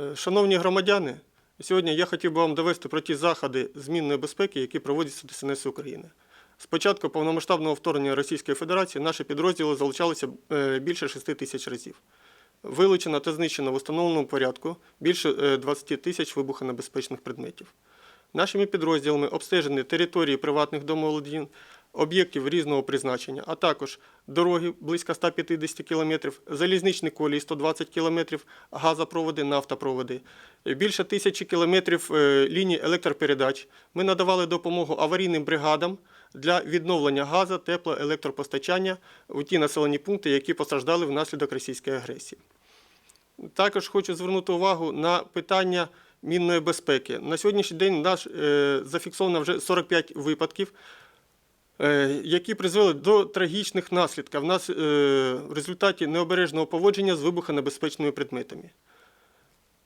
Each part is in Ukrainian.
Е, Шановні громадяни, сьогодні я хотів би вам довести про ті заходи змінної безпеки, які проводяться ДСНС України. З початку повномасштабного вторгнення Російської Федерації наші підрозділи залучалися е, більше 6 тисяч разів. Вилучено та знищено в установленому порядку більше е, 20 тисяч вибухонебезпечних предметів. Нашими підрозділами обстежені території приватних домоволодінь, об'єктів різного призначення, а також дороги близько 150 км, залізничні колії 120 км, газопроводи, нафтопроводи, більше тисячі кілометрів е, ліній електропередач. Ми надавали допомогу аварійним бригадам для відновлення газу, тепло, електропостачання у ті населені пункти, які постраждали внаслідок російської агресії. Також хочу звернути увагу на питання мінної безпеки. На сьогоднішній день наш е, зафіксовано вже 45 випадків, які призвели до трагічних наслідків е, в результаті необережного поводження з вибухонебезпечними предметами.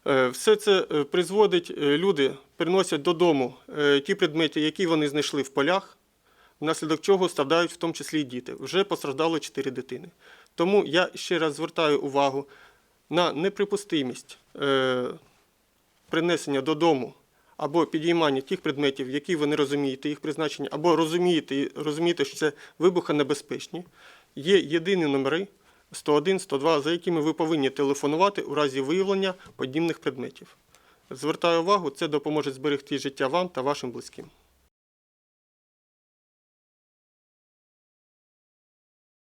Е, Все це е, призводить, е, люди приносять додому е, ті предмети, які вони знайшли в полях, внаслідок чого страдають в тому числі і діти. Вже постраждало 4 дитини. Тому я ще раз звертаю увагу на неприпустимість е, принесення додому або підіймання тих предметів, які ви не розумієте їх призначення, або розумієте, розумієте, що це вибухонебезпечні. Є єдині номери 101, 102, за якими ви повинні телефонувати у разі виявлення подібних предметів. Звертаю увагу, це допоможе зберегти життя вам та вашим близьким.